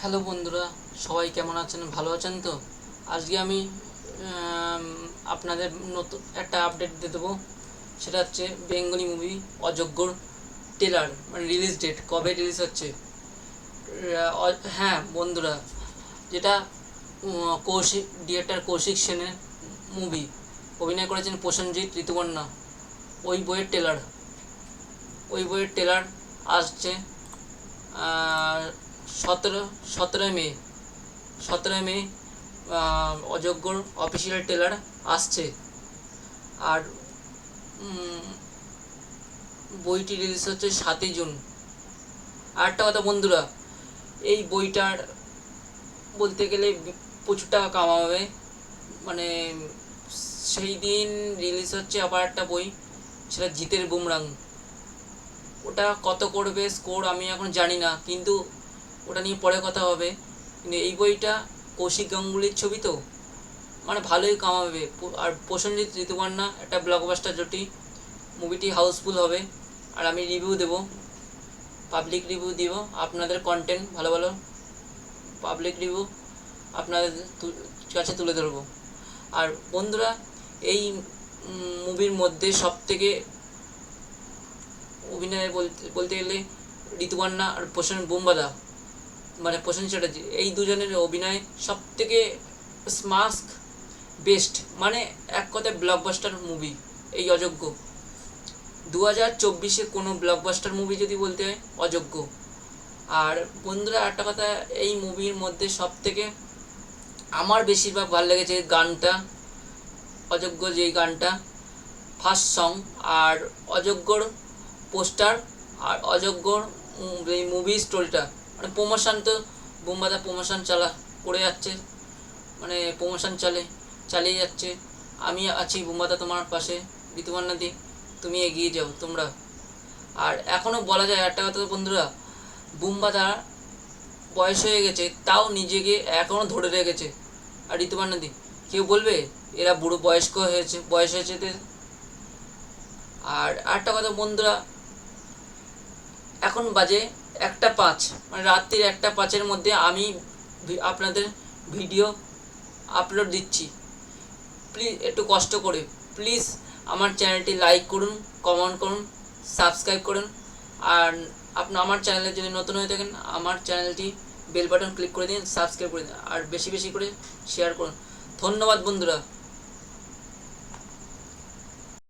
Hello বন্ধুরা, সবাই কেমন আছেন? ভালো আছেন তো? আজকে আমি আপনাদের নতুন একটা আপডেট দিয়ে দেবো। সেটা হচ্ছে বেঙ্গলি মুভি অযোগ্যর টেলার মানে রিলিজ ডেট কবে রিলিজ হচ্ছে? হ্যাঁ বন্ধুরা, যেটা কৌশিক ডিরেক্টর কৌশিক সেনের মুভি অভিনয় করেছেন প্রসেনজিৎ ঋতুপর্ণা। ওই বইয়ের টেলার ওই বইয়ের টেলার আসছে সতেরো সতেরোই মে সতেরোই মে আহ, অযোগ্যর অফিসিয়াল টেলার আসছে। আর বইটি রিলিজ হচ্ছে সাতই জুন। আর একটা কথা বন্ধুরা এই বইটার বলতে গেলে প্রচুর টাকা কামাবে। মানে সেই দিন রিলিজ হচ্ছে আবার একটা বই সেটা জিতের বুমরাং। ওটা কত করবে স্কোর আমি এখন জানি না কিন্তু ওটা নিয়ে পরে কথা হবে। কিন্তু এই বইটা কৌশিক গাঙ্গুলির ছবি তো। মানে ভালোই কামাবে। আর প্রসেনজিৎ ঋতুপর্ণা একটা ব্লকবাস্টার জুটি। মুভিটি হাউসফুল হবে। আর আমি রিভিউ দেব। পাবলিক রিভিউ দিব। আপনাদের কন্টেন্ট ভালো ভালো পাবলিক রিভিউ আপনাদের কাছে তুলে ধরবো। আর বন্ধুরা, এই মুভির মধ্যে সব থেকে অভিনয় বলতে বলতে গেলে ঋতুপর্ণা আর প্রসেন বোম্বাদা। মানে প্রসেন চ্যাটার্জি, এই দুজনের অভিনয় সব থেকে স্মাস্ক বেস্ট মানে এক কথায় ব্লকবাস্টার মুভি এই অযোগ্য। দু হাজার চব্বিশে কোনো ব্লকবাস্টার মুভি যদি বলতে হয়, অযোগ্য। আর বন্ধুরা একটা কথা, এই মুভির মধ্যে সব থেকে আমার বেশিরভাগ ভালো লেগেছে গানটা, অযোগ্য যেই গানটা ফার্স্ট সং আর অযোগ্যর পোস্টার আর অযোগ্যর এই মুভি স্টোরিটা মানে প্রমোশন তো বোম্বাদা প্রমোশন চালা, করে যাচ্ছে। মানে প্রমোশন চালে, চালিয়ে যাচ্ছে। আমি আছি বোম্বাদা তোমার পাশে ঋতুপর্ণা দি। তুমি এগিয়ে যাও, তোমরা। আর এখনও বলা যায়, একটা কথা বন্ধুরা, বুম্বাদা বয়স হয়ে গেছে, তাও নিজেকে এখনও ধরে রেখেছে। আর ঋতুপর্ণা দি, কেউ বলবে, এরা বুড়ো বয়স্ক হয়েছে, বয়স হয়েছে আর একটা কথা বন্ধুরা, এখন বাজে একটা পাঁচ মানে রাত্রির একটা পাঁচের মধ্যে আমি আপনাদের ভিডিও আপলোড দিচ্ছি। প্লিজ, একটু কষ্ট করে। প্লিজ, আমার চ্যানেলটি লাইক করুন কমেন্ট করুন সাবস্ক্রাইব করুন। আর আপনি, আমার চ্যানেলে যদি নতুন হয়ে থাকেন, আমার চ্যানেলটি বেল বাটন ক্লিক করে দিন সাবস্ক্রাইব করে দিন, আর বেশি বেশি করে শেয়ার করুন। ধন্যবাদ, বন্ধুরা।